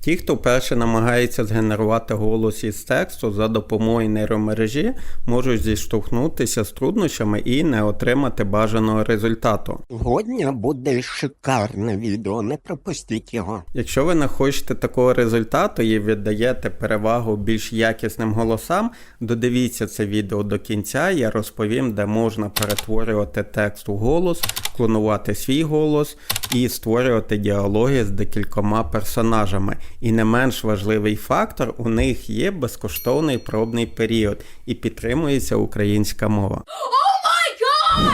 Ті, хто вперше намагається згенерувати голос із тексту за допомогою нейромережі, можуть зіштовхнутися з труднощами і не отримати бажаного результату. Сьогодні буде шикарне відео, не пропустіть його. Якщо ви не хочете такого результату і віддаєте перевагу більш якісним голосам, додивіться це відео до кінця. Я розповім, де можна перетворювати текст у голос, клонувати свій голос і створювати діалоги з декількома персонажами. І не менш важливий фактор, у них є безкоштовний пробний період і підтримується українська мова.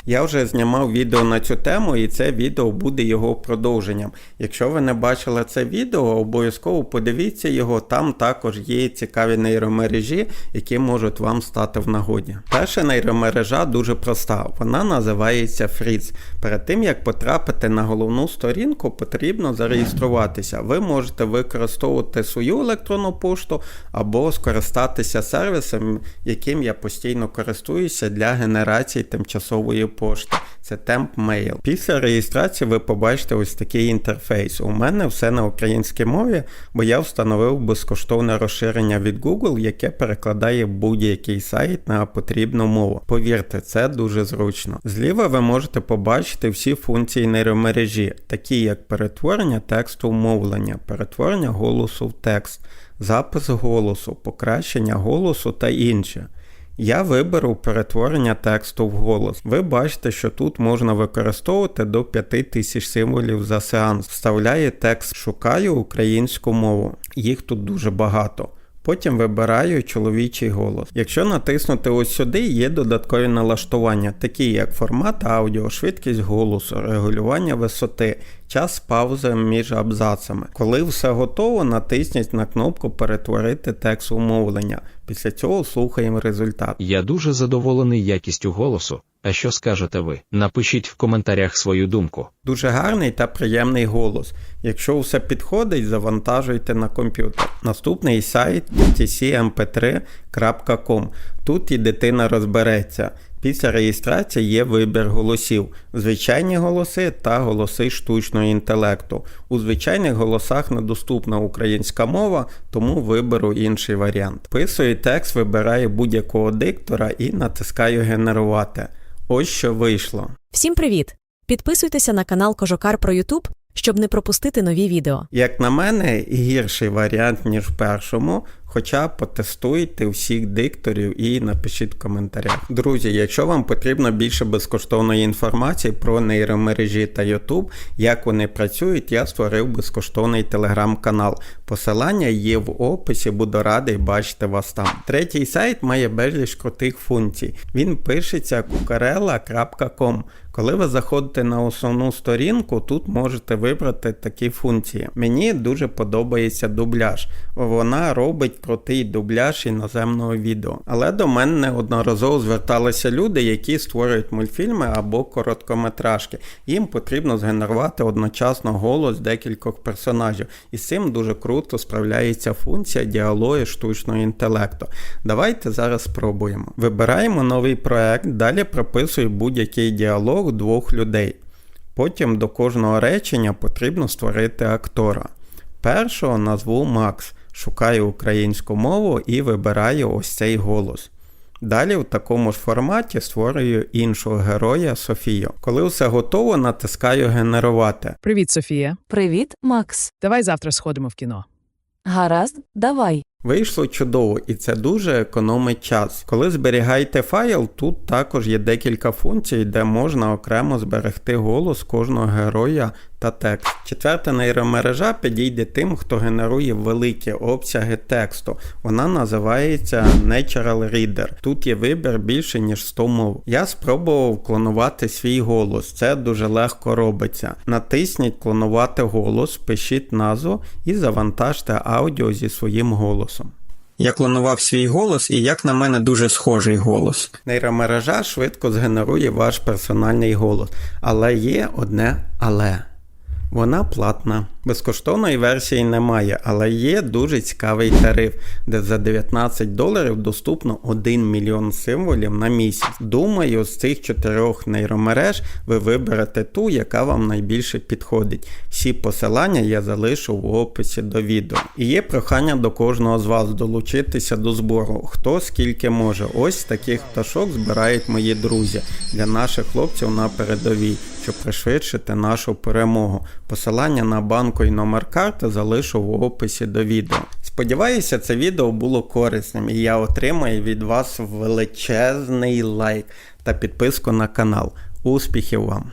Я вже знімав відео на цю тему, і це відео буде його продовженням. Якщо ви не бачили це відео, обов'язково подивіться його. Там також є цікаві нейромережі, які можуть вам стати в нагоді. Перша нейромережа дуже проста, вона називається Freeze. Перед тим як потрапити на головну сторінку, потрібно зареєструватися. Ви можете використовувати свою електронну пошту або скористатися сервісом, яким я постійно користуюся для генерації тимчасової пошти. Це TempMail. Після реєстрації ви побачите ось такий інтерфейс. У мене все на українській мові, бо я встановив безкоштовне розширення від Google, яке перекладає будь-який сайт на потрібну мову. Повірте, це дуже зручно. Зліва ви можете побачити всі функції нейромережі, такі як перетворення тексту в мовлення, перетворення голосу в текст, запис голосу, покращення голосу та інше. Я виберу перетворення тексту в голос. Ви бачите, що тут можна використовувати до 5000 символів за сеанс. Вставляю текст Шукаю українську мову. Їх тут дуже багато. Потім вибираю чоловічий голос. Якщо натиснути ось сюди, є додаткові налаштування, такі як формат аудіо, швидкість голосу, регулювання висоти, час паузи між абзацами. Коли все готово, натисніть на кнопку Перетворити текст у мовлення. Після цього слухаємо результат. Я дуже задоволений якістю голосу. А що скажете ви? Напишіть в коментарях свою думку. Дуже гарний та приємний голос. Якщо все підходить, завантажуйте на комп'ютер. Наступний сайт tcmp3.com. Тут і дитина розбереться. Після реєстрації є вибір голосів, звичайні голоси та голоси штучного інтелекту. У звичайних голосах недоступна українська мова, тому виберу інший варіант. Вписую текст, вибираю будь-якого диктора і натискаю генерувати. Ось що вийшло. Всім привіт! Підписуйтеся на канал Кожокар про Ютуб, щоб не пропустити нові відео. Як на мене, гірший варіант, ніж в першому, хоча потестуйте всіх дикторів і напишіть в коментарях. Друзі, якщо вам потрібно більше безкоштовної інформації про нейромережі та YouTube, як вони працюють, я створив безкоштовний телеграм-канал. Посилання є в описі, буду радий бачити вас там. Третій сайт має безліч крутих функцій. Він пишеться kukarela.com. Коли ви заходите на основну сторінку, тут можете вибрати такі функції. Мені дуже подобається дубляж. Вона робить крутий дубляж іноземного відео. Але до мене неодноразово зверталися люди, які створюють мультфільми або короткометражки. Їм потрібно згенерувати одночасно голос декількох персонажів. І з цим дуже круто справляється функція діалогу штучного інтелекту. Давайте зараз спробуємо. Вибираємо новий проект, далі прописую будь-який діалог двох людей. Потім до кожного речення потрібно створити актора. Першого назву Макс, шукаю українську мову і вибираю ось цей голос. Далі в такому ж форматі створюю іншого героя Софію. Коли все готово, натискаю генерувати. Привіт, Софія. Привіт, Макс. Давай завтра сходимо в кіно. Гаразд, давай. Вийшло чудово, і це дуже економить час. Коли зберігаєте файл, тут також є декілька функцій, де можна окремо зберегти голос кожного героя та текст. Четверта нейромережа підійде тим, хто генерує великі обсяги тексту. Вона називається Natural Reader. Тут є вибір більше ніж 100 мов. Я спробував клонувати свій голос. Це дуже легко робиться. Натисніть клонувати голос, пишіть назву і завантажте аудіо зі своїм голосом. Я клонував свій голос, і як на мене дуже схожий голос. Нейромережа швидко згенерує ваш персональний голос, але є одне але. Вона платна. Безкоштовної версії немає, але є дуже цікавий тариф, де за 19 доларів доступно 1 мільйон символів на місяць. Думаю, з цих чотирьох нейромереж ви виберете ту, яка вам найбільше підходить. Всі посилання я залишу в описі до відео. І є прохання до кожного з вас долучитися до збору. Хто скільки може. Ось таких пташок збирають мої друзі для наших хлопців на передовій, щоб пришвидшити нашу перемогу. Посилання на банку і номер карти залишу в описі до відео. Сподіваюся, це відео було корисним і я отримаю від вас величезний лайк та підписку на канал. Успіхів вам!